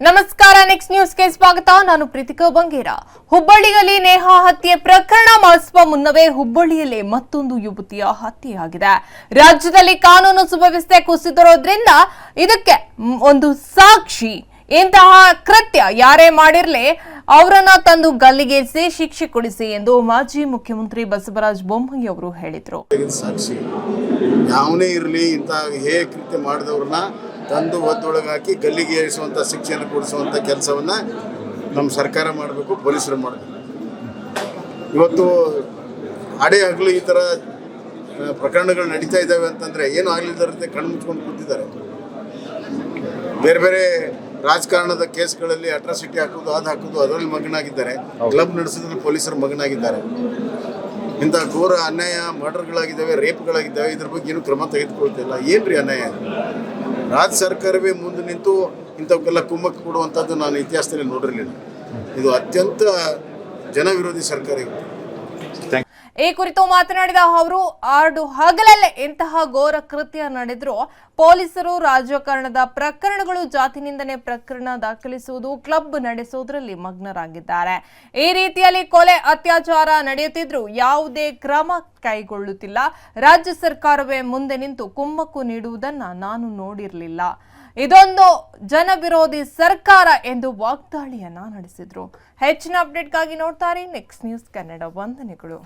ನಮಸ್ಕಾರ ನೆಕ್ಸ್ಟ್ ನ್ಯೂಸ್ಗೆ ಸ್ವಾಗತ. ನಾನು ಪ್ರೀತಿಕಾ ಬಂಗೇರ. ಹುಬ್ಬಳ್ಳಿಯಲ್ಲಿ ನೇಹಾ ಹತ್ಯೆ ಪ್ರಕರಣ ಮಾಡಿಸುವ ಮುನ್ನವೇ ಹುಬ್ಬಳ್ಳಿಯಲ್ಲಿ ಮತ್ತೊಂದು ಯುವತಿಯ ಹತ್ಯೆಯಾಗಿದೆ. ರಾಜ್ಯದಲ್ಲಿ ಕಾನೂನು ಸುವ್ಯವಸ್ಥೆ ಕುಸಿದಿರೋದ್ರಿಂದ ಇದಕ್ಕೆ ಒಂದು ಸಾಕ್ಷಿ. ಇಂತಹ ಕೃತ್ಯ ಯಾರೇ ಮಾಡಿರ್ಲಿ, ಅವರನ್ನ ತಂದು ಗಲ್ಲಿಗೇರಿಸಿ ಶಿಕ್ಷೆ ಕೊಡಿಸಿ ಎಂದು ಮಾಜಿ ಮುಖ್ಯಮಂತ್ರಿ ಬಸವರಾಜ ಬೊಮ್ಮಾಯಿ ಅವರು ಹೇಳಿದರು. ತಂದು ಒದ್ದೊಳಗೆ ಹಾಕಿ ಗಲ್ಲಿಗೆ ಏರಿಸುವಂಥ ಶಿಕ್ಷೆಯನ್ನು ಕೊಡಿಸುವಂಥ ಕೆಲಸವನ್ನು ನಮ್ಮ ಸರ್ಕಾರ ಮಾಡಬೇಕು ಪೊಲೀಸರು ಮಾಡಬೇಕು. ಇವತ್ತು ಅಡೆ ಹಗಲು ಈ ಥರ ಪ್ರಕರಣಗಳು ನಡೀತಾ ಇದ್ದಾವೆ ಅಂತಂದರೆ ಏನು ಆಗಲಿಲ್ಲದಂತೆ ಕಣ್ಣು ಮುಚ್ಕೊಂಡು ಕೂತಿದ್ದಾರೆ. ಬೇರೆ ಬೇರೆ ರಾಜಕಾರಣದ ಕೇಸ್ಗಳಲ್ಲಿ ಅಟ್ರಾಸಿಟಿ ಹಾಕೋದು ಅದು ಹಾಕೋದು ಅದರಲ್ಲಿ ಮಗನಾಗಿದ್ದಾರೆ. ಕ್ಲಬ್ ನಡೆಸಿದ್ರೆ ಪೊಲೀಸರು ಮಗನಾಗಿದ್ದಾರೆ. ಇಂಥ ಘೋರ ಅನ್ಯಾಯ ಮರ್ಡರ್ಗಳಾಗಿದ್ದಾವೆ ರೇಪ್ಗಳಾಗಿದ್ದಾವೆ ಇದ್ರ ಬಗ್ಗೆ ಏನು ಕ್ರಮ ತೆಗೆದುಕೊಳ್ತಿಲ್ಲ ಏನ್ರಿ ಅನ್ಯಾಯ? ರಾಜ್ಯ ಸರ್ಕಾರವೇ ಮುಂದೆ ನಿಂತು ಇಂಥವಕ್ಕೆಲ್ಲ ಕುಮ್ಮಕ್ಕು ಕೊಡುವಂಥದ್ದು ನಾನು ಇತಿಹಾಸದಲ್ಲಿ ನೋಡಿರಲಿಲ್ಲ. ಇದು ಅತ್ಯಂತ ಜನವಿರೋಧಿ ಸರ್ಕಾರ ಈ ಕುರಿತು ಮಾತನಾಡಿದ ಅವರು, ಆರ್ಡು ಹಗಲಲ್ಲೇ ಇಂತಹ ಘೋರ ಕೃತ್ಯ ನಡೆದರೂ ಪೊಲೀಸರು ರಾಜಕಾರಣದ ಪ್ರಕರಣಗಳು ಜಾತಿ ನಿಂದನೆ ಪ್ರಕರಣ ದಾಖಲಿಸುವುದು ಕ್ಲಬ್ ನಡೆಸುವುದರಲ್ಲಿ ಮಗ್ನರಾಗಿದ್ದಾರೆ. ಈ ರೀತಿಯಲ್ಲಿ ಕೊಲೆ, ಅತ್ಯಾಚಾರ ನಡೆಯುತ್ತಿದ್ರೂ ಯಾವುದೇ ಕ್ರಮ ಕೈಗೊಳ್ಳುತ್ತಿಲ್ಲ. ರಾಜ್ಯ ಸರ್ಕಾರವೇ ಮುಂದೆ ನಿಂತು ಕುಮ್ಮಕ್ಕು ನೀಡುವುದನ್ನ ನಾನು ನೋಡಿರಲಿಲ್ಲ. ಇದೊಂದು ಜನವಿರೋಧಿ ಸರ್ಕಾರ ಎಂದು ವಾಗ್ದಾಳಿಯನ್ನ ನಡೆಸಿದ್ರು. ಹೆಚ್ಚಿನ ಅಪ್ಡೇಟ್ಗಾಗಿ ನೋಡ್ತಾರೆ ನೆಕ್ಸ್ಟ್ ನ್ಯೂಸ್ ಕನ್ನಡ ವಂದನೆಗಳು.